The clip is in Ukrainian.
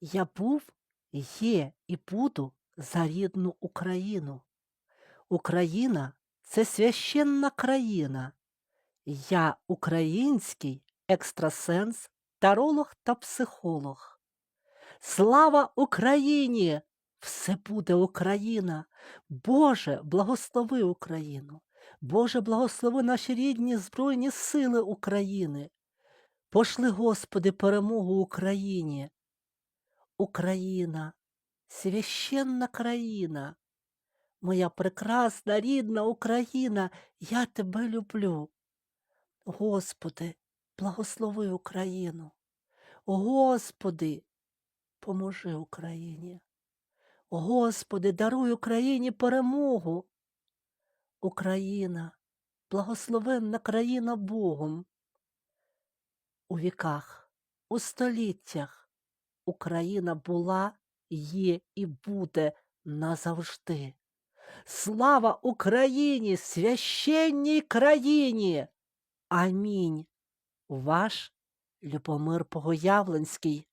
Я був, є і буду за рідну Україну. Україна це священна країна. Я український екстрасенс, таролог та психолог. Слава Україні! Все буде Україна. Боже, благослови Україну. Боже, благослови наші рідні Збройні сили України. Пошли, Господи, перемогу Україні. Україна, священна країна, моя прекрасна рідна Україна, я тебе люблю. Господи, благослови Україну. Господи, поможи Україні. Господи, даруй Україні перемогу. Україна, благословенна країна Богом. У віках, у століттях Україна була, є і буде назавжди. Слава Україні, священній країні! Амінь. Ваш Любомир Погоявленський.